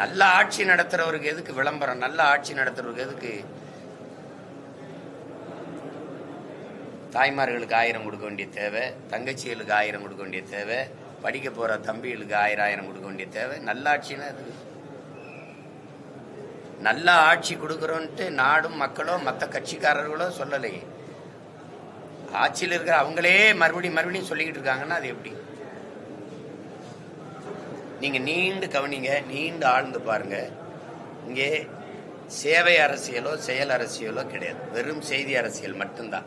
நல்ல ஆட்சி நடத்துறவருக்கு எதுக்கு விளம்பரம்? நல்ல ஆட்சி நடத்துறவருக்கு எதுக்கு? தாய்மார்களுக்கு ஆயிரம் கொடுக்க வேண்டிய தேவை தங்கச்சிகளுக்கு ஆயிரம் கொடுக்க வேண்டிய தேவை படிக்க போற தம்பிகளுக்கு ஆயிரம் ஆயிரம் கொடுக்க வேண்டிய தேவை. நல்ல ஆட்சினா அது நல்ல ஆட்சி கொடுக்குறோன்ட்டு நாடும் மக்களோ மற்ற கட்சிக்காரர்களோ சொல்லலையே. ஆட்சியில் இருக்கிற அவங்களே மறுபடியும் மறுபடியும் சொல்லிக்கிட்டு இருக்காங்கன்னா அது எப்படி? நீங்க நீண்டு கவனிங்க நீண்டு ஆழ்ந்து பாருங்க. இங்கே சேவை அரசியலோ செயல் அரசியலோ கிடையாது. வெறும் செய்தி அரசியல் மட்டும்தான்.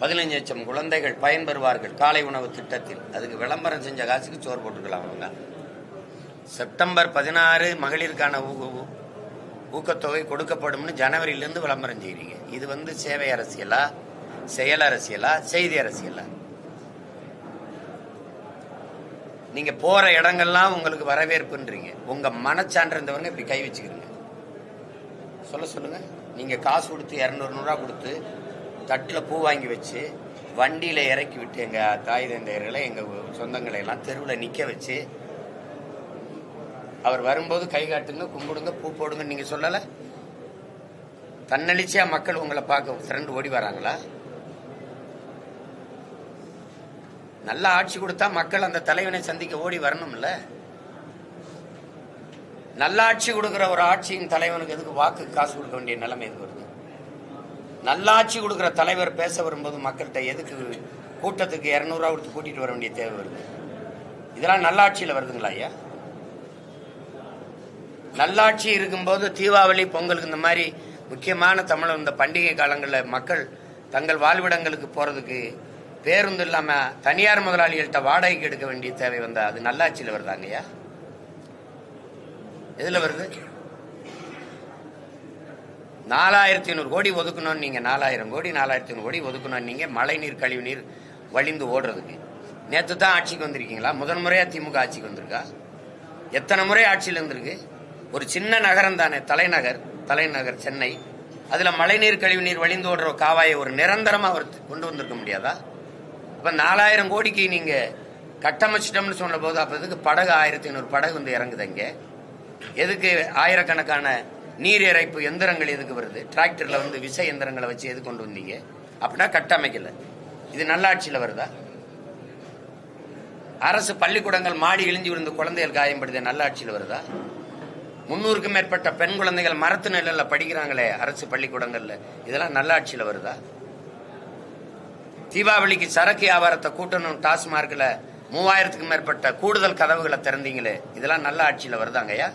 பதினஞ்சு லட்சம் குழந்தைகள் பயன்பெறுவார்கள் காலை உணவு திட்டத்தில். அதுக்கு விளம்பரம் செஞ்ச காசுக்கு சோறு போட்டுக்கலாம் அவங்க. செப்டம்பர் பதினாறு மகளிருக்கான ஊ- ஊக்கத்தொகை கொடுக்கப்படும்னு ஜனவரியிலிருந்து விளம்பரம் செய்கிறீங்க இது வந்து சேவை அரசியலா செயல் அரசியலா செய்தி அரசியலா? நீங்க போற இடங்கள்லாம் உங்களுக்கு வரவேற்புன்றீங்க. உங்க மனச்சான்று இருந்தவங்க இப்படி கை வச்சுக்கிறீங்க. சொல்ல சொல்லுங்க. நீங்க காசு கொடுத்து இரநூறு நூறுரூவா கொடுத்து தட்டில் பூ வாங்கி வச்சு வண்டியில் இறக்கி விட்டு எங்கள் தாய் தந்தையர்களை எங்கள் சொந்தங்களை எல்லாம் தெருவில் நிற்க வச்சு அவர் வரும்போது கை காட்டுங்க கும்பிடுங்க பூ போடுங்கன்னு நீங்கள் சொல்லலை? தன்னளிச்சியாக மக்கள் உங்களை பார்க்க ஃப்ரெண்டு ஓடி வராங்களா? நல்ல ஆட்சி கொடுத்தா மக்கள் அந்த தலைவனை சந்திக்க ஓடி வரணும்ல? நல்ல ஆட்சி கொடுக்கிற ஒரு ஆட்சியின் தலைவனுக்கு எதுக்கு வாக்கு காசு கொடுக்க வேண்டிய நிலைமை எதுக்கு வருது? நல்லாட்சி கொடுக்குற கொடுக்கிற தலைவர் பேச வரும்போது மக்கள்கிட்ட எதுக்கு கூட்டத்துக்கு இரநூறுவா கொடுத்து கூட்டிட்டு வர வேண்டிய தேவை வருது? இதெல்லாம் நல்லாட்சியில் வருதுங்களா ஐயா? நல்லாட்சி இருக்கும்போது தீபாவளி பொங்கலுக்கு இந்த மாதிரி முக்கியமான தமிழ் இந்த பண்டிகை காலங்களில் மக்கள் தங்கள் வாழ்விடங்களுக்கு போகிறதுக்கு பேருந்து இல்லாம தனியார் முதலாளிகள்கிட்ட வாடகைக்கு எடுக்க வேண்டிய தேவை வந்தா அது நல்லாட்சியில் வருதாங்கய்யா எதுல வருது? நாலாயிரத்தி ஐநூறு கோடி ஒதுக்கணும்னு நீங்க நாலாயிரம் கோடி நாலாயிரத்தி ஐநூறு கோடி ஒதுக்கணும் நீங்க மழை நீர் கழிவு நீர் வழிந்து ஓடுறதுக்கு. நேற்று தான் ஆட்சிக்கு வந்திருக்கீங்களா? முதன் முறையா திமுக ஆட்சிக்கு வந்திருக்கா? எத்தனை முறை ஆட்சியில் இருந்திருக்கு? ஒரு சின்ன நகரம் தானே தலைநகர் தலைநகர் சென்னை. அதுல மழைநீர் கழிவு நீர் வழிந்து ஓடுற காவாயை ஒரு நிரந்தரமா அவர் கொண்டு வந்திருக்க முடியாதா? இப்போ நாலாயிரம் கோடிக்கு நீங்க கட்டமைச்சிட்டோம்னு சொன்ன போது அப்ப எதுக்கு படகு ஆயிரத்தி ஐநூறு படகு வந்து இறங்குது இங்க எதுக்கு ஆயிரக்கணக்கான நீர் இறைப்பு எந்திரங்கள் எதுக்கு வருது? டிராக்டர்ல வந்து விசை எந்திரங்களை வச்சு எது கொண்டு வந்தீங்க? அப்படின்னா கட்டமைக்கல. இது நல்லாட்சியில வருதா? அரசு பள்ளிக்கூடங்கள் மாடி இழிஞ்சு விழுந்து குழந்தைகள் காயப்படுது நல்லாட்சியில் வருதா? முன்னூறுக்கும் மேற்பட்ட பெண் குழந்தைகள் மரத்து நிழல்ல படிக்கிறாங்களே அரசு பள்ளிக்கூடங்களில். இதெல்லாம் நல்லாட்சியில் வருதா? தீபாவளிக்கு சரக்கு வியாபாரத்தை கூட்டணும் டாஸ்மார்க்ல மூவாயிரத்துக்கும் மேற்பட்ட கூடுதல் கதவுகளை திறந்தீங்களே இதெல்லாம் நல்ல ஆட்சியில் வருதாங்கய்யா?